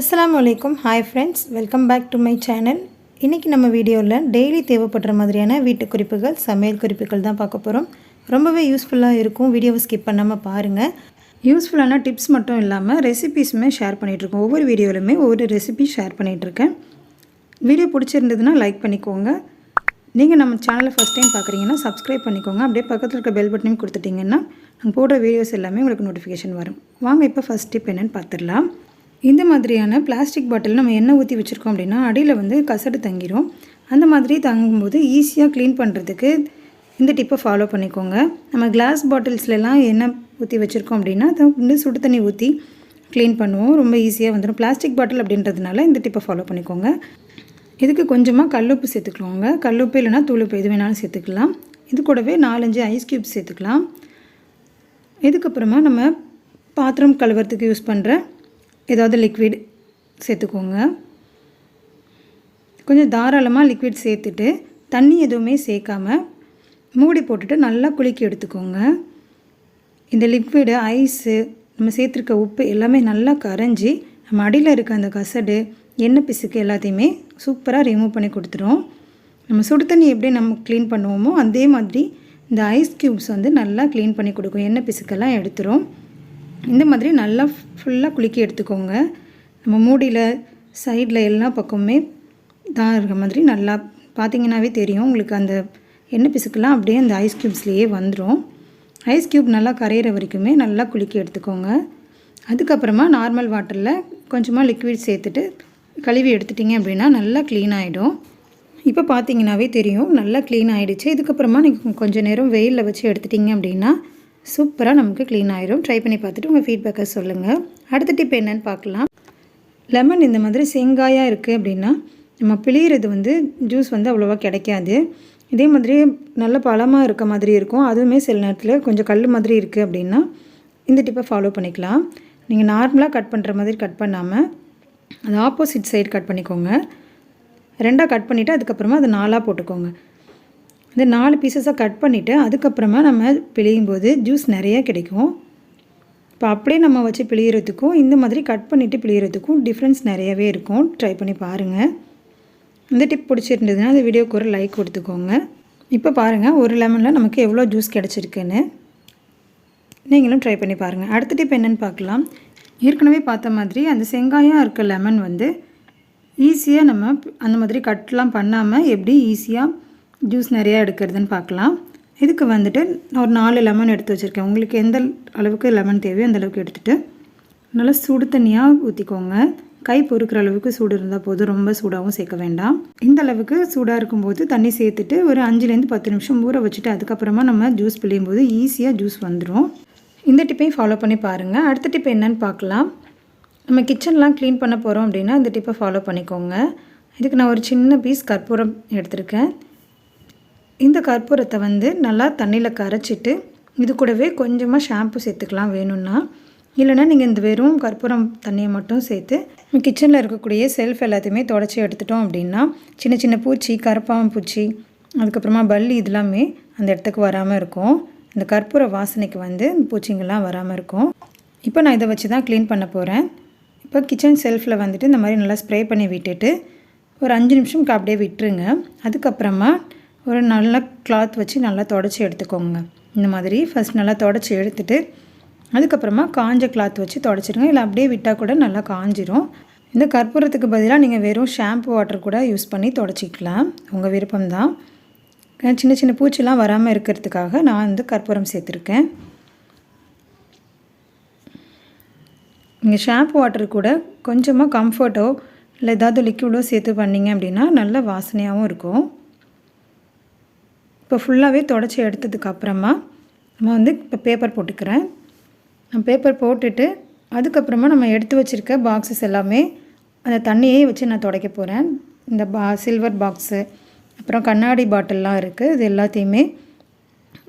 அஸ்லாம் வலைக்கும் hi friends welcome back to my channel இன்றைக்கி நம்ம வீடியோவில் டெய்லி தேவைப்படுற மாதிரியான வீட்டு குறிப்புகள் சமையல் குறிப்புகள் தான் பார்க்க போகிறோம் ரொம்பவே யூஸ்ஃபுல்லாக இருக்கும். வீடியோவை ஸ்கிப் பண்ணாமல் பாருங்கள் யூஸ்ஃபுல்லான டிப்ஸ் மட்டும் இல்லாமல் ரெசிபீஸுமே ஷேர் பண்ணிகிட்ருக்கோம் ஒவ்வொரு வீடியோவிலுமே ஒவ்வொரு ரெசிபி ஷேர் பண்ணிகிட்ருக்கேன் வீடியோ பிடிச்சிருந்ததுன்னா லைக் பண்ணிக்கோங்க. நீங்கள் நம்ம சேனலை ஃபஸ்ட் டைம் பார்க்குறீங்கன்னா சப்ஸ்கிரைப் பண்ணிக்கோங்க. அப்படியே பக்கத்தில் இருக்க பெல் பட்டனையும் கொடுத்துட்டிங்கன்னா நாங்கள் போடுற வீடியோஸ் எல்லாமே உங்களுக்கு நோட்டிஃபிகேஷன் வரும். வாங்க இப்போ ஃபஸ்ட் டிப் என்னென்னு பார்த்துடலாம். இந்த மாதிரியான பிளாஸ்டிக் பாட்டில் நம்ம எண்ணெய் ஊற்றி வச்சுருக்கோம் அப்படின்னா அடியில் வந்து கசடு தங்கிடும் அந்த மாதிரி தங்கும்போது ஈஸியாக க்ளீன் பண்ணுறதுக்கு இந்த டிப்பை ஃபாலோ பண்ணிக்கோங்க. நம்ம கிளாஸ் பாட்டில்ஸ்லலாம் எண்ணெய் ஊற்றி வச்சுருக்கோம் அப்படின்னா அதை வந்து சுடு தண்ணி ஊற்றி க்ளீன் பண்ணுவோம். ரொம்ப ஈஸியாக வந்துடும் பிளாஸ்டிக் பாட்டில் அப்படின்றதுனால இந்த டிப்பை ஃபாலோ பண்ணிக்கோங்க. இதுக்கு கொஞ்சமாக கல்லுப்பு சேர்த்துக்கோங்க. கல்லுப்பு இல்லைனா தூளுப்பு எது வேணாலும் சேர்த்துக்கலாம். இது கூடவே நாலஞ்சு ஐஸ் க்யூப் சேர்த்துக்கலாம். இதுக்கப்புறமா நம்ம பாத்திரம் கழுவுறதுக்கு யூஸ் பண்ணுற ஏதாவது லிக்விட் சேர்த்துக்கோங்க. கொஞ்சம் தாராளமாக லிக்விட் சேர்த்துட்டு தண்ணி எதுவுமே சேர்க்காம மூடி போட்டுட்டு நல்லா குலுக்கி எடுத்துக்கோங்க. இந்த லிக்விடு ஐஸு நம்ம சேர்த்துருக்க உப்பு எல்லாமே நல்லா கரைஞ்சி நம்ம அடியில் இருக்க அந்த கசடு எண்ணெய் பிசுக்கு எல்லாத்தையுமே சூப்பராக ரிமூவ் பண்ணி கொடுத்துரும். நம்ம சுடு தண்ணி எப்படி நம்ம க்ளீன் பண்ணுவோமோ அதே மாதிரி இந்த ஐஸ் க்யூப்ஸ் வந்து நல்லா க்ளீன் பண்ணி கொடுக்கும். எண்ணெய் பிசுக்கெல்லாம் எடுத்துரும். இந்த மாதிரி நல்லா ஃபுல்லாக குலுக்கி எடுத்துக்கோங்க. நம்ம மூடியில் சைடில் எல்லா பக்கமுமே தான் இருக்கிற மாதிரி நல்லா பார்த்தீங்கன்னாவே தெரியும். உங்களுக்கு அந்த எண்ணெய் பிசுக்கெல்லாம் அப்படியே அந்த ஐஸ் க்யூப்ஸ்லேயே வந்துடும் ஐஸ் க்யூப் நல்லா கரையிற வரைக்குமே நல்லா குலுக்கி எடுத்துக்கோங்க. அதுக்கப்புறமா நார்மல் வாட்டரில் கொஞ்சமாக லிக்விட் சேர்த்துட்டு கழுவி எடுத்துட்டிங்க அப்படின்னா நல்லா க்ளீன் ஆகிடும் இப்போ பார்த்தீங்கன்னாவே தெரியும் நல்லா க்ளீன் ஆகிடுச்சு இதுக்கப்புறமா நீங்கள் கொஞ்சம் நேரம் வெயிலில் வச்சு எடுத்துட்டிங்க அப்படின்னா சூப்பராக நமக்கு க்ளீன் ஆயிரும். ட்ரை பண்ணி பார்த்துட்டு உங்கள் ஃபீட்பேக்கை சொல்லுங்கள் அடுத்த டிப் என்னன்னு பார்க்கலாம். லெமன் இந்த மாதிரி செங்காயாக இருக்குது அப்படின்னா நம்ம பிழியிறது வந்து ஜூஸ் வந்து அவ்வளோவா கிடைக்காது. இதே மாதிரி நல்ல பழமாக இருக்க மாதிரி இருக்கும். அதுவுமே சில நேரத்தில் கொஞ்சம் கல் மாதிரி இருக்குது அப்படின்னா இந்த டிப்பை ஃபாலோ பண்ணிக்கலாம். நீங்கள் நார்மலாக கட் பண்ணுற மாதிரி கட் பண்ணாமல் அது ஆப்போசிட் சைடு கட் பண்ணிக்கோங்க. ரெண்டாக கட் பண்ணிவிட்டு அதுக்கப்புறமா அதை நாலாக போட்டுக்கோங்க. இந்த நாலு பீசஸாக கட் பண்ணிவிட்டு அதுக்கப்புறமா நம்ம பிழியும் போது ஜூஸ் நிறைய கிடைக்கும். இப்போ அப்படியே நம்ம வச்சு பிழியறதுக்கும் இந்த மாதிரி கட் பண்ணிவிட்டு பிழியறதுக்கும் டிஃப்ரென்ஸ் நிறையவே இருக்கும். ட்ரை பண்ணி பாருங்கள் இந்த டிப் பிடிச்சிருந்ததுன்னா அந்த வீடியோக்கு ஒரு லைக் கொடுத்துக்கோங்க. இப்போ பாருங்கள் ஒரு லெமனில் நமக்கு எவ்வளோ ஜூஸ் கிடச்சிருக்குன்னு. நீங்களும் ட்ரை பண்ணி பாருங்கள் அடுத்த டிப் என்னென்னு பார்க்கலாம். ஏற்கனவே பார்த்த மாதிரி அந்த செங்காயாக இருக்க லெமன் வந்து ஈஸியாக நம்ம அந்த மாதிரி கட்லாம் பண்ணாமல் எப்படி ஈஸியாக ஜூஸ் நிறையா எடுக்கிறதுன்னு பார்க்கலாம். இதுக்கு வந்துட்டு ஒரு நாலு லெமன் எடுத்து வச்சுருக்கேன். உங்களுக்கு எந்த அளவுக்கு லெமன் தேவையோ அந்த அளவுக்கு எடுத்துகிட்டு நல்லா சுடு தண்ணியாக ஊற்றிக்கோங்க கை பொறுக்கிற அளவுக்கு சூடு இருந்தால் போதும். ரொம்ப சூடாகவும் சேர்க்க வேண்டாம். இந்த அளவுக்கு சூடாக இருக்கும்போது தண்ணி சேர்த்துட்டு ஒரு அஞ்சுலேருந்து பத்து நிமிஷம் ஊற வச்சுட்டு அதுக்கப்புறமா நம்ம ஜூஸ் பிழியும் போது ஈஸியாக ஜூஸ் வந்துடும் இந்த டிப்பையும் ஃபாலோ பண்ணி பாருங்கள் அடுத்த டிப் என்னன்னு பார்க்கலாம். நம்ம கிச்சன்லாம் க்ளீன் பண்ண போகிறோம் அப்படின்னா இந்த டிப்பை ஃபாலோ பண்ணிக்கோங்க. இதுக்கு நான் ஒரு சின்ன பீஸ் கற்பூரம் எடுத்திருக்கேன். இந்த கற்பூரத்தை வந்து நல்லா தண்ணியில் கரைச்சிட்டு இது கூடவே கொஞ்சமாக ஷாம்பு சேர்த்துக்கலாம் வேணும்னா. இல்லைனா நீங்கள் இந்த வெறும் கற்பூரம் தண்ணியை மட்டும் சேர்த்து கிச்சனில் இருக்கக்கூடிய செல்ஃப் எல்லாத்தையுமே தொடச்சி எடுத்துட்டோம் அப்படின்னா சின்ன சின்ன பூச்சி கருப்பாம் பூச்சி அதுக்கப்புறமா பல்லி இதெல்லாமே அந்த இடத்துக்கு வராமல் இருக்கும். இந்த கற்பூர வாசனைக்கு வந்து பூச்சிங்கெல்லாம் வராமல் இருக்கும். இப்போ நான் இதை வச்சு தான் க்ளீன் பண்ண போகிறேன் இப்போ கிச்சன் செல்ஃபில் வந்துட்டு இந்த மாதிரி நல்லா ஸ்ப்ரே பண்ணி விட்டுட்டு ஒரு அஞ்சு நிமிஷம்க்கு அப்படியே விட்டுருங்க. அதுக்கப்புறமா ஒரு நல்ல கிளாத் வச்சு நல்லா தொடச்சி எடுத்துக்கோங்க. இந்த மாதிரி ஃபஸ்ட் நல்லா தொடச்சி எடுத்துட்டு அதுக்கப்புறமா காஞ்ச கிளாத் வச்சு தொடச்சிடுங்க. இல்லை அப்படியே விட்டால் கூட நல்லா காஞ்சிரும். இந்த கற்பூரத்துக்கு பதிலாக நீங்கள் வெறும் ஷாம்பு வாட்டர் கூட யூஸ் பண்ணி தொடச்சிக்கலாம். உங்கள் விருப்பம்தான். சின்ன சின்ன பூச்சிலாம் வராமல் இருக்கிறதுக்காக நான் வந்து கற்பூரம் சேர்த்துருக்கேன். நீங்கள் ஷாம்பு வாட்டர் கூட கொஞ்சமாக கம்ஃபர்ட்டோ இல்லை ஏதாவது லிக்விடோ சேர்த்து பண்ணிங்க அப்படின்னா நல்ல வாசனையாகவும் இருக்கும். இப்போ ஃபுல்லாகவே தொடச்சி எடுத்ததுக்கப்புறமா நம்ம வந்து இப்போ பேப்பர் போட்டுக்கிறேன். நான் பேப்பர் போட்டுட்டு அதுக்கப்புறமா நம்ம எடுத்து வச்சுருக்க பாக்ஸஸ் எல்லாமே அந்த தண்ணியே வச்சு நான் துடைக்க போகிறேன் இந்த பா சில்வர் பாக்ஸு அப்புறம் கண்ணாடி பாட்டில்லாம் இருக்குது இது எல்லாத்தையுமே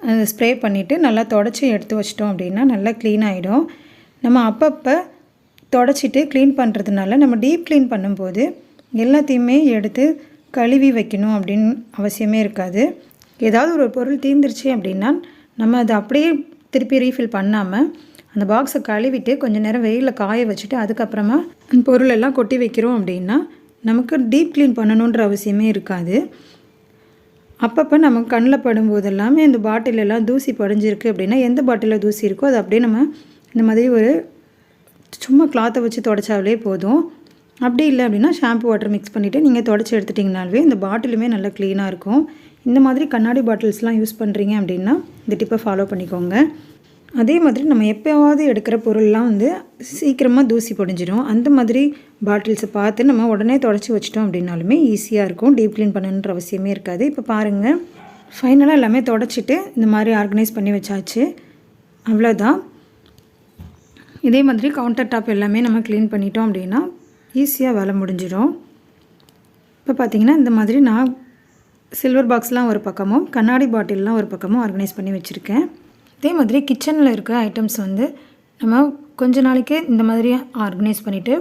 அதை ஸ்ப்ரே பண்ணிவிட்டு நல்லா தொடச்சி எடுத்து வச்சிட்டோம் அப்படின்னா நல்லா க்ளீன் ஆகிடும் நம்ம அப்பப்போ தொடச்சிட்டு க்ளீன் பண்ணுறதுனால நம்ம டீப் க்ளீன் பண்ணும்போது எல்லாத்தையுமே எடுத்து கழுவி வைக்கணும் அப்படின்னு அவசியமே இருக்காது. ஏதாவது ஒரு பொருள் தீர்ந்துருச்சு அப்படின்னா நம்ம அதை அப்படியே திருப்பி ரீஃபில் பண்ணாமல் அந்த பாக்ஸை கழுவிட்டு கொஞ்சம் நேரம் வெயிலில் காய வச்சுட்டு அதுக்கப்புறமா அந்த பொருள் எல்லாம் கொட்டி வைக்கிறோம் அப்படின்னா நமக்கு டீப் க்ளீன் பண்ணணுன்ற அவசியமே இருக்காது. அப்பப்போ நம்ம கண்ணில் படும்போது எல்லாமே இந்த பாட்டிலெல்லாம் தூசி படிஞ்சிருக்கு அப்படின்னா எந்த பாட்டிலில் தூசி இருக்கோ அது அப்படியே நம்ம இந்த மாதிரி ஒரு சும்மா கிளாத்தை வச்சு தொடச்சாலே போதும். அப்படி இல்லை அப்படின்னா ஷாம்பு வாட்டர் மிக்ஸ் பண்ணிவிட்டு நீங்கள் தொடச்சி எடுத்துட்டிங்கனாலே இந்த பாட்டிலுமே நல்லா க்ளீனாக இருக்கும். இந்த மாதிரி கண்ணாடி பாட்டில்ஸ்லாம் யூஸ் பண்ணுறீங்க அப்படின்னா இந்த டிப்பை ஃபாலோ பண்ணிக்கோங்க. அதே மாதிரி நம்ம எப்போயாவது எடுக்கிற பொருள்லாம் வந்து சீக்கிரமாக தூசி பொடிஞ்சிடும் அந்த மாதிரி பாட்டில்ஸை பார்த்து நம்ம உடனே தொடச்சி வச்சிட்டோம் அப்படின்னாலுமே ஈஸியாக இருக்கும். டீப் க்ளீன் பண்ணணுன்ற அவசியமே இருக்காது. இப்போ பாருங்கள் ஃபைனலாக எல்லாமே தொடச்சிட்டு இந்த மாதிரி ஆர்கனைஸ் பண்ணி வச்சாச்சு. அவ்வளோதான் இதே மாதிரி கவுண்டர் டாப் எல்லாமே நம்ம க்ளீன் பண்ணிட்டோம் அப்படின்னா ஈஸியாக வேலை முடிஞ்சிடும் இப்போ பார்த்தீங்கன்னா இந்த மாதிரி நான் சில்வர் பாக்ஸ்லாம் ஒரு பக்கமும் கண்ணாடி பாட்டில்லாம் ஒரு பக்கமும் ஆர்கனைஸ் பண்ணி வச்சுருக்கேன். அதே மாதிரி கிச்சனில் இருக்க ஐட்டம்ஸ் வந்து நம்ம கொஞ்ச நாளைக்கு இந்த மாதிரி ஆர்கனைஸ் பண்ணிவிட்டு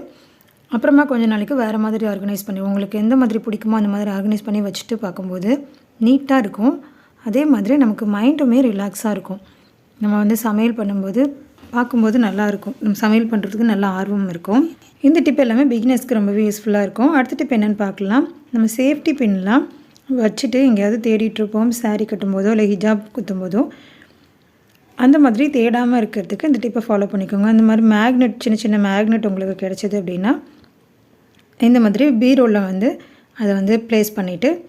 அப்புறமா கொஞ்ச நாளைக்கு வேறு மாதிரி ஆர்கனைஸ் பண்ணி உங்களுக்கு எந்த மாதிரி பிடிக்குமோ அந்த மாதிரி ஆர்கனைஸ் பண்ணி வச்சுட்டு பார்க்கும்போது நீட்டாக இருக்கும். அதே மாதிரி நமக்கு மைண்டுமே ரிலாக்ஸாக இருக்கும். நம்ம வந்து சமையல் பண்ணும்போது பார்க்கும்போது நல்லாயிருக்கும் நம்ம சமையல் பண்ணுறதுக்கு நல்லா ஆர்வம் இருக்கும். இந்த டிப் எல்லாமே பிகினர்ஸ்க்கு ரொம்பவே யூஸ்ஃபுல்லாக இருக்கும். அடுத்த டிப் என்னென்னு பார்க்கலாம். நம்ம சேஃப்டி பின்லாம் வச்சுட்டு எங்கேயாவது தேடிட்டுருப்போம் சாரீ கட்டும்போதோ இல்லை ஹிஜாப் குத்தும்போதோ. அந்த மாதிரி தேடாமல் இருக்கிறதுக்கு இந்த டிப்பை ஃபாலோ பண்ணிக்கோங்க. அந்த மாதிரி மேக்னெட் சின்ன சின்ன மேக்னெட் உங்களுக்கு கிடைச்சது அப்படின்னா இந்த மாதிரி பீரோவில் வந்து அதை வந்து ப்ளேஸ் பண்ணிவிட்டு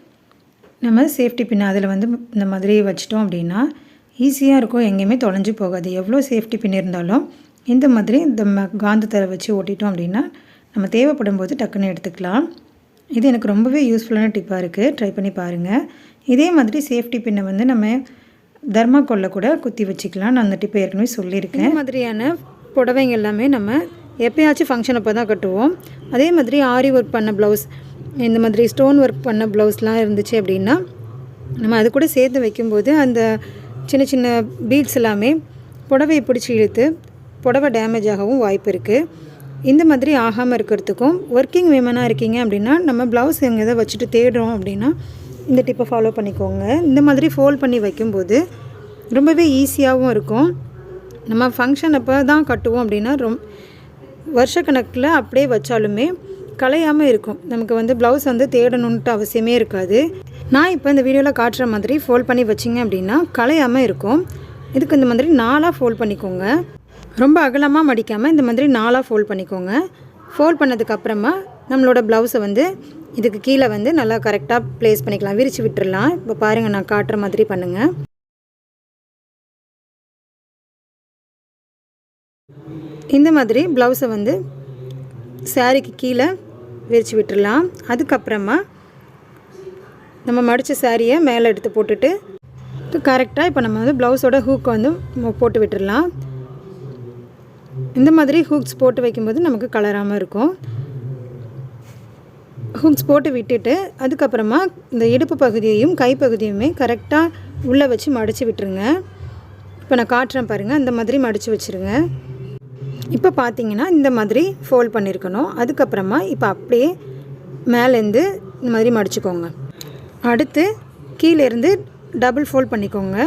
நம்ம சேஃப்டி பின் அதில் வந்து இந்த மாதிரி வச்சிட்டோம் அப்படின்னா ஈஸியாக இருக்கும். எங்கேயுமே தொலைஞ்சு போகாது. எவ்வளோ சேஃப்டி பின் இருந்தாலும் இந்த மாதிரி இந்த ம- காந்தத்தை வச்சு ஓட்டிட்டோம் அப்படின்னா நம்ம தேவைப்படும் போது டக்குன்னு எடுத்துக்கலாம். இது எனக்கு ரொம்பவே யூஸ்ஃபுல்லான டிப்பாக இருக்குது ட்ரை பண்ணி பாருங்கள் இதே மாதிரி சேஃப்டி பின்னை வந்து நம்ம தர்மாக்கோலில் கூட குத்தி வச்சுக்கலாம். நான் அந்த டிப்பை ஏற்கனவே சொல்லியிருக்கேன். இந்த மாதிரியான புடவைங்க எல்லாமே நம்ம எப்போயாச்சும் ஃபங்க்ஷன் அப்போ தான் கட்டுவோம். அதே மாதிரி ஆரி ஒர்க் பண்ண ப்ளவுஸ் இந்த மாதிரி ஸ்டோன் ஒர்க் பண்ண ப்ளவுஸ்லாம் இருந்துச்சு அப்படின்னா நம்ம அது கூட சேர்த்து வைக்கும்போது அந்த சின்ன சின்ன பீட்ஸ் எல்லாமே புடவையை பிடிச்சி இழுத்து புடவை டேமேஜ் ஆகவும் வாய்ப்பு இருக்குது இந்த மாதிரி ஆகாமல் இருக்கிறதுக்கும் ஒர்க்கிங் விமனாக இருக்கீங்க அப்படின்னா நம்ம ப்ளவுஸ் எங்கே எதை வச்சுட்டு தேடுறோம் அப்படின்னா இந்த டிப்பை ஃபாலோ பண்ணிக்கோங்க. இந்த மாதிரி ஃபோல்ட் பண்ணி வைக்கும்போது ரொம்பவே ஈஸியாகவும் இருக்கும். நம்ம ஃபங்க்ஷன் அப்போ தான் கட்டுவோம் அப்படின்னா ரொம் வருஷக்கணக்கில் அப்படியே வச்சாலுமே கலையாமல் இருக்கும். நமக்கு வந்து ப்ளவுஸ் வந்து தேடணுன்ட்டு அவசியமே இருக்காது. நான் இப்போ இந்த வீடியோவில் காட்டுற மாதிரி ஃபோல்ட் பண்ணி வச்சிங்க அப்படின்னா கலையாமல் இருக்கும். இதுக்கு இந்த மாதிரி நாளாக ஃபோல்ட் பண்ணிக்கோங்க. ரொம்ப அகலமாக மடிக்காமல் இந்த மாதிரி நாலாக ஃபோல்ட் பண்ணிக்கோங்க. ஃபோல்ட் பண்ணதுக்கப்புறமா நம்மளோட ப்ளவுஸை வந்து இதுக்கு கீழே வந்து நல்லா கரெக்டாக ப்ளேஸ் பண்ணிக்கலாம். விரித்து விட்டுடலாம் இப்போ பாருங்கள் நான் காட்டுற மாதிரி பண்ணுங்கள் இந்த மாதிரி ப்ளவுஸை வந்து சாரீக்கு கீழே விரித்து விட்டுறலாம். அதுக்கப்புறமா நம்ம மடித்த சாரியை மேலே எடுத்து போட்டுட்டு கரெக்டாக இப்போ நம்ம வந்து ப்ளவுஸோட ஹூக்கை வந்து போட்டு விட்டுடலாம் இந்த மாதிரி ஹூக்ஸ் போட்டு வைக்கும்போது நமக்கு கலராமல் இருக்கும். ஹூக்ஸ் போட்டு விட்டுட்டு அதுக்கப்புறமா இந்த இடுப்பு பகுதியையும் கைப்பகுதியுமே கரெக்டாக உள்ளே வச்சு மடித்து விட்டுருங்க. இப்போ நான் காட்டுறேன் பாருங்கள் அந்த மாதிரி மடித்து வச்சுருங்க. இப்போ பார்த்தீங்கன்னா இந்த மாதிரி ஃபோல்ட் பண்ணியிருக்கணும் அதுக்கப்புறமா இப்போ அப்படியே மேலேருந்து இந்த மாதிரி மடிச்சுக்கோங்க. அடுத்து கீழேருந்து டபுள் ஃபோல்ட் பண்ணிக்கோங்க.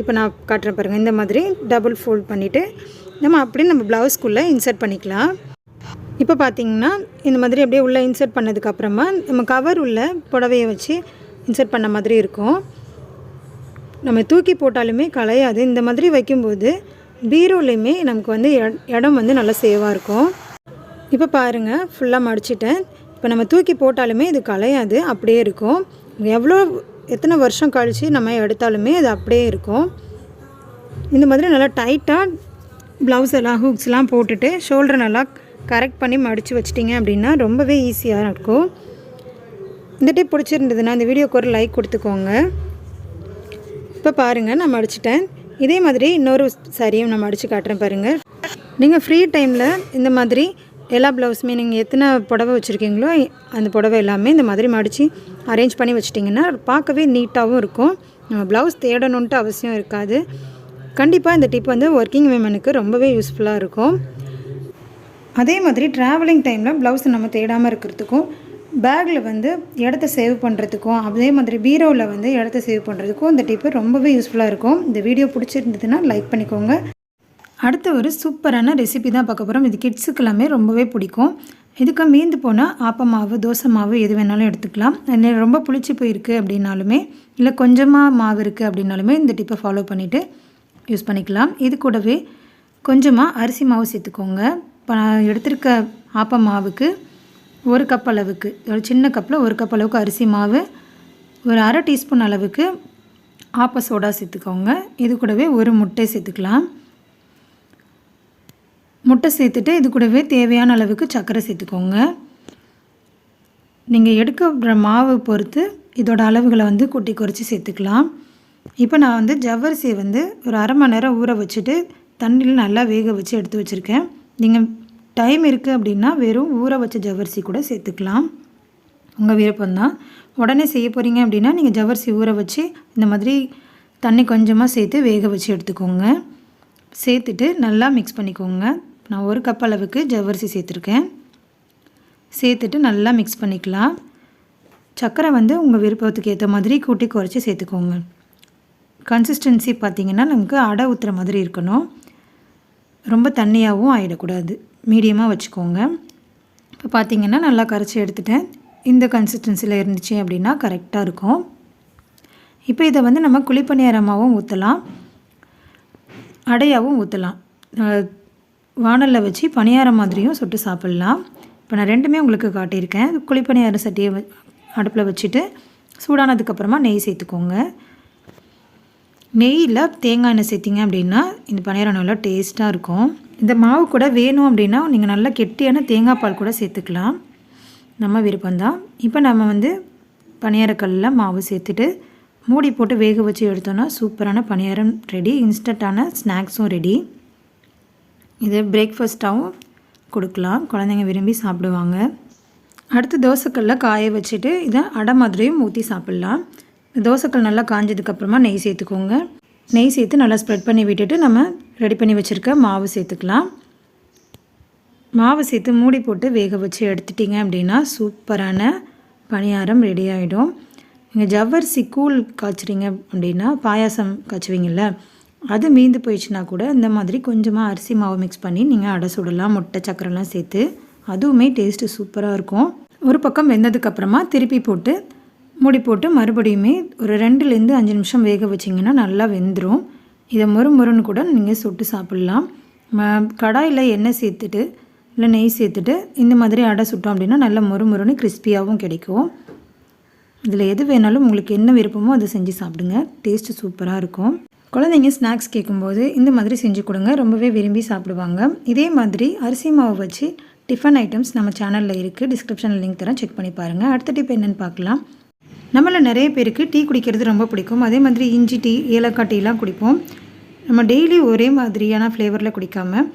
இப்போ நான் காட்டுறேன் பாருங்கள் இந்த மாதிரி டபுள் ஃபோல்ட் பண்ணிவிட்டு நம்ம அப்படியே நம்ம ப்ளவுஸ்க்குள்ளே இன்சர்ட் பண்ணிக்கலாம். இப்போ பார்த்தீங்கன்னா இந்த மாதிரி அப்படியே உள்ளே இன்சர்ட் பண்ணதுக்கப்புறமா நம்ம கவர் உள்ள புடவையை வச்சு இன்சர்ட் பண்ண மாதிரி இருக்கும். நம்ம தூக்கி போட்டாலுமே கலையாது. இந்த மாதிரி வைக்கும்போது பீரோலையுமே நமக்கு வந்து இடம் வந்து நல்லா சேவாக இருக்கும். இப்போ பாருங்கள் ஃபுல்லாக மடிச்சிட்டேன். இப்போ நம்ம தூக்கி போட்டாலுமே இது கலையாது அப்படியே இருக்கும். எவ்வளோ எத்தனை வருஷம் கழித்து நம்ம எடுத்தாலுமே அது அப்படியே இருக்கும். இந்த மாதிரி நல்லா டைட்டாக ப்ளவுஸ் எல்லாம் ஹூக்ஸ்லாம் போட்டுட்டு ஷோல்டர் நல்லா கரெக்ட் பண்ணி மடித்து வச்சிட்டிங்க அப்படின்னா ரொம்பவே ஈஸியாக இருக்கும். இந்த டிப் பிடிச்சிருந்ததுன்னா இந்த வீடியோக்கு ஒரு லைக் கொடுத்துக்கோங்க. இப்போ பாருங்கள் நான் மடிச்சிட்டேன். இதே மாதிரி இன்னொரு சாரியும் நான் மடித்து காட்டுறேன் பாருங்கள் நீங்கள் ஃப்ரீ டைமில் இந்த மாதிரி எல்லா ப்ளவுஸுமே நீங்கள் எத்தனை புடவை வச்சுருக்கீங்களோ அந்த புடவை எல்லாமே இந்த மாதிரி மடித்து அரேஞ்ச் பண்ணி வச்சிட்டிங்கன்னா பார்க்கவே நீட்டாகவும் இருக்கும். நம்ம ப்ளவுஸ் தேடணுன்ட்டு அவசியம் இருக்காது. கண்டிப்பாக இந்த டிப் வந்து ஒர்க்கிங் விமனுக்கு ரொம்பவே யூஸ்ஃபுல்லாக இருக்கும். அதே மாதிரி ட்ராவலிங் டைமில் ப்ளவுஸ் நம்ம தேடாமல் இருக்கிறதுக்கும் பேக்கில் வந்து இடத்த சேவ் பண்ணுறதுக்கும் அதே மாதிரி பீரோவில் வந்து இடத்த சேவ் பண்ணுறதுக்கும் இந்த டிப்பு ரொம்பவே யூஸ்ஃபுல்லாக இருக்கும். இந்த வீடியோ பிடிச்சிருந்ததுன்னா லைக் பண்ணிக்கோங்க. அடுத்து ஒரு சூப்பரான ரெசிபி தான் பார்க்க போகிறோம் இது கிட்ஸுக்கு எல்லாமே ரொம்பவே பிடிக்கும். இதுக்கு மீந்து போனால் ஆப்ப மாவு தோசை மாவு எது வேணாலும் எடுத்துக்கலாம். அது ரொம்ப புளிச்சு போயிருக்கு அப்படின்னாலுமே இல்லை கொஞ்சமாக மாவு இருக்குது அப்படின்னாலுமே இந்த டிப்பை ஃபாலோ பண்ணிவிட்டு யூஸ் பண்ணிக்கலாம். இது கூடவே கொஞ்சமாக அரிசி மாவு சேர்த்துக்கோங்க. இப்போ நான் எடுத்திருக்க ஆப்ப மாவுக்கு ஒரு கப் அளவுக்கு ஒரு சின்ன கப்பில் ஒரு கப் அளவுக்கு அரிசி மாவு ஒரு அரை டீஸ்பூன் அளவுக்கு ஆப்ப சோடா சேர்த்துக்கோங்க. இது கூடவே ஒரு முட்டை சேர்த்துக்கலாம். முட்டை சேர்த்துட்டு இது கூடவே தேவையான அளவுக்கு சர்க்கரை சேர்த்துக்கோங்க. நீங்கள் எடுக்கிற மாவு பொறுத்து இதோட அளவுகளை வந்து கூட்டி குறைச்சி சேர்த்துக்கலாம். இப்போ நான் வந்து ஜவ்வரிசியை வந்து ஒரு அரை மணி நேரம் ஊற வச்சுட்டு தண்ணியில் நல்லா வேக வச்சு எடுத்து வச்சுருக்கேன். நீங்கள் டைம் இருக்குது அப்படின்னா வெறும் ஊற வச்ச ஜவ்வரிசி கூட சேர்த்துக்கலாம். உங்கள் விருப்பம்தான் உடனே செய்ய போகிறீங்க அப்படின்னா நீங்கள் ஜவ்வரிசி ஊற வச்சு இந்த மாதிரி தண்ணி கொஞ்சமாக சேர்த்து வேக வச்சு எடுத்துக்கோங்க. சேர்த்துட்டு நல்லா மிக்ஸ் பண்ணிக்கோங்க. நான் ஒரு கப் அளவுக்கு ஜவ்வரிசி சேர்த்துருக்கேன். சேர்த்துட்டு நல்லா மிக்ஸ் பண்ணிக்கலாம். சர்க்கரை வந்து உங்கள் விருப்பத்துக்கு ஏற்ற மாதிரி கூட்டி குறைச்சி சேர்த்துக்கோங்க. கன்சிஸ்டன்சி பார்த்திங்கன்னா நமக்கு அடை ஊற்றுற மாதிரி இருக்கணும். ரொம்ப தண்ணியாகவும் ஆகிடக்கூடாது மீடியமாக வச்சுக்கோங்க. இப்போ பார்த்திங்கன்னா நல்லா கரைச்சி எடுத்துட்டேன். இந்த கன்சிஸ்டன்சியில் இருந்துச்சு அப்படின்னா கரெக்டாக இருக்கும். இப்போ இதை வந்து நம்ம குழிப்பணியாரமாகவும் ஊற்றலாம் அடையாகவும் ஊற்றலாம் வானலில் வச்சு பணியாரம் மாதிரியும் சுட்டு சாப்பிட்லாம். இப்போ நான் ரெண்டுமே உங்களுக்கு காட்டியிருக்கேன். குழிப்பணியார சட்டியை அடுப்பில் வச்சுட்டு சூடானதுக்கப்புறமா நெய் சேர்த்துக்கோங்க. நெய்யில் தேங்காய் எண்ணெய் சேர்த்திங்க அப்படின்னா இந்த பணியாரம் நல்லா டேஸ்ட்டாக இருக்கும். இந்த மாவு கூட வேணும் அப்படின்னா நீங்கள் நல்லா கெட்டியான தேங்காய் பால் கூட சேர்த்துக்கலாம். நம்ம விருப்பம்தான். இப்போ நம்ம வந்து பணியாரக்கல்லில் மாவு சேர்த்துட்டு மூடி போட்டு வேக வச்சு எடுத்தோன்னா சூப்பரான பணியாரம் ரெடி இன்ஸ்டண்ட்டான ஸ்நாக்ஸும் ரெடி இது பிரேக்ஃபாஸ்ட்டாகவும் கொடுக்கலாம். குழந்தைங்க விரும்பி சாப்பிடுவாங்க. அடுத்து தோசைக்கல்லில் காய வச்சுட்டு இதை அடை மாதிரியும் ஊற்றி சாப்பிட்லாம். தோசைக்கல் நல்லா காஞ்சதுக்கப்புறமா நெய் சேர்த்துக்கோங்க. நெய் சேர்த்து நல்லா ஸ்ப்ரெட் பண்ணி விட்டுட்டு நம்ம ரெடி பண்ணி வச்சுருக்க மாவு சேர்த்துக்கலாம். மாவு சேர்த்து மூடி போட்டு வேக வச்சு எடுத்துட்டிங்க அப்படின்னா சூப்பரான பணியாரம் ரெடி ஆகிடும் நீங்கள் ஜவ்வரிசி கூழ் காய்ச்சுறீங்க அப்படின்னா பாயாசம் காய்ச்சுவீங்கள்ல அது மீந்து போயிடுச்சுன்னா கூட இந்த மாதிரி கொஞ்சமாக அரிசி மாவு மிக்ஸ் பண்ணி நீங்கள் அடை சுடலாம் முட்டை சக்கரைலாம் சேர்த்து அதுவுமே டேஸ்ட்டு சூப்பராக இருக்கும். ஒரு பக்கம் வெந்ததுக்கப்புறமா திருப்பி போட்டு மூடி போட்டு மறுபடியுமே ஒரு ரெண்டுலேருந்து அஞ்சு நிமிஷம் வேக வச்சிங்கன்னா நல்லா வெந்துடும் இதை மொறு மொறுன்னு கூட நீங்கள் சுட்டு சாப்பிட்லாம். கடாயில் எண்ணெய் சேர்த்துட்டு இல்லை நெய் சேர்த்துட்டு இந்த மாதிரி அடை சுட்டோம் அப்படின்னா நல்லா மொறு மொறுன்னு கிறிஸ்பியாகவும் கிடைக்கும். இதில் எது வேணாலும் உங்களுக்கு என்ன விருப்பமோ அதை செஞ்சு சாப்பிடுங்க. டேஸ்ட்டு சூப்பராக இருக்கும். குழந்தைங்க ஸ்நாக்ஸ் கேட்கும்போது இந்த மாதிரி செஞ்சு கொடுங்க. ரொம்பவே விரும்பி சாப்பிடுவாங்க. இதே மாதிரி அரிசி மாவு வச்சு டிஃபன் ஐட்டம்ஸ் நம்ம சேனலில் இருக்குது டிஸ்கிரிப்ஷனில் லிங்க் தரேன். செக் பண்ணி பாருங்கள் அடுத்த டிப் என்னென்னு பார்க்கலாம். நம்மள நிறைய பேருக்கு டீ குடிக்கிறது ரொம்ப பிடிக்கும். அதே மாதிரி இஞ்சி டீ ஏலக்காய் டீலாம் குடிப்போம். நம்ம டெய்லி ஒரே மாதிரியான ஃப்ளேவரில் குடிக்காமல்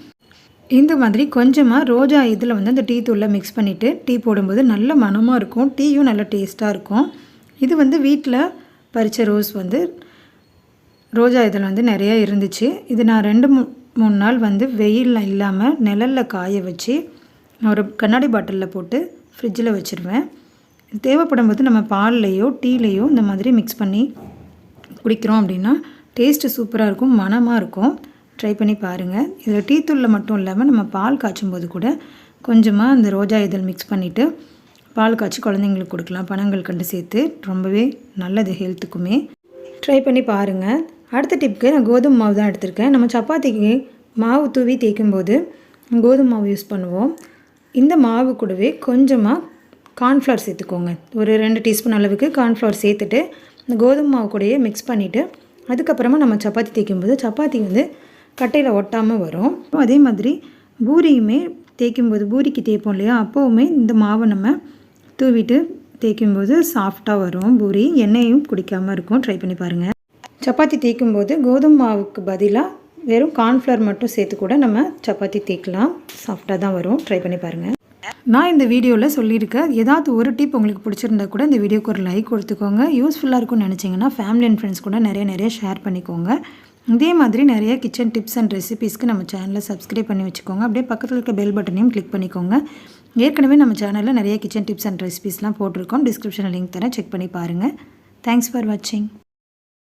இந்த மாதிரி கொஞ்சமாக ரோஜா இதில் வந்து அந்த டீ தூளில் மிக்ஸ் பண்ணிவிட்டு டீ போடும்போது நல்ல மனமாக இருக்கும். டீயும் நல்ல டேஸ்ட்டாக இருக்கும். இது வந்து வீட்டில் பறித்த ரோஸ் வந்து ரோஜா இதில் வந்து நிறையா இருந்துச்சு. இது நான் ரெண்டு மூ மூணு நாள் வந்து வெயிலில் இல்லாமல் நிழலில் காய வச்சு நான் ஒரு கண்ணாடி பாட்டிலில் போட்டு ஃப்ரிட்ஜில் வச்சுருவேன். தேவைப்படும் போது நம்ம பால்லையோ டீலேயோ இந்த மாதிரி மிக்ஸ் பண்ணி குடிக்கிறோம் அப்படின்னா டேஸ்ட்டு சூப்பராக இருக்கும் மனமாக இருக்கும். ட்ரை பண்ணி பாருங்கள் இதில் டீத்தூளில் மட்டும் இல்லாமல் நம்ம பால் காய்ச்சும் போது கூட கொஞ்சமாக அந்த ரோஜா இதழ் மிக்ஸ் பண்ணிவிட்டு பால் காய்ச்சி குழந்தைங்களுக்கு கொடுக்கலாம். பணங்கள் கண்டு சேர்த்து ரொம்பவே நல்லது ஹெல்த்துக்குமே ட்ரை பண்ணி பாருங்கள் அடுத்த டிப்புக்கு நான் கோதுமை மாவு தான் எடுத்திருக்கேன். நம்ம சப்பாத்திக்கு மாவு தூவி தேய்க்கும்போது கோதுமை மாவு யூஸ் பண்ணுவோம். இந்த மாவு கூடவே கொஞ்சமாக கார்ன்ஃப்ளவர் சேர்த்துக்கோங்க. ஒரு ரெண்டு டீஸ்பூன் அளவுக்கு கார்ன்ஃப்ளவர் சேர்த்துட்டு இந்த கோதுமை மாவு கூடயே மிக்ஸ் பண்ணிவிட்டு அதுக்கப்புறமா நம்ம சப்பாத்தி தேய்க்கும்போது சப்பாத்தி வந்து கட்டையில் ஒட்டாமல் வரும். அதே மாதிரி பூரியுமே தேய்க்கும்போது பூரிக்கு தேய்ப்போம் இல்லையா அப்போவுமே இந்த மாவை நம்ம தூவிட்டு தேய்க்கும்போது சாஃப்டாக வரும் பூரி. எண்ணெயும் குடிக்காமல் இருக்கும். ட்ரை பண்ணி பாருங்கள் சப்பாத்தி தேய்க்கும்போது கோதுமை மாவுக்கு பதிலாக வெறும் கார்ன்ஃப்ளவர் மட்டும் சேர்த்து கூட நம்ம சப்பாத்தி தேய்க்கலாம். சாஃப்டாக தான் வரும். ட்ரை பண்ணி பாருங்கள் நான் இந்த வீடியோவில் சொல்லியிருக்கேன் ஏதாவது ஒரு டிப் உங்களுக்கு பிடிச்சிருந்தா கூட இந்த வீடியோக்கு ஒரு லைக் கொடுத்துக்கோங்க. யூஸ்ஃபுல்லாக இருக்கும்னு நினச்சிங்கன்னா ஃபேமிலி அண்ட் ஃப்ரெண்ட்ஸ் கூட நிறைய நிறைய ஷேர் பண்ணிக்கோங்க. இதே மாதிரி நிறைய கிச்சன் டிப்ஸ் அண்ட் ரெசிபீஸ்க்கு நம்ம சேனலை சப்ஸ்கிரைப் பண்ணி வச்சுக்கோங்க. அப்படியே பக்கத்தில் இருக்க பெல் பட்டனையும் கிளிக் பண்ணிக்கோங்க. ஏற்கனவே நம்ம சேனலில் நிறைய கிச்சன் டிப்ஸ் அண்ட் ரெசிபீஸ்லாம் போட்டிருக்கோம். டிஸ்கிரிப்ஷனில் லிங்க் தரேன். செக் பண்ணி பாருங்கள் தேங்க்ஸ் ஃபார் வாட்சிங்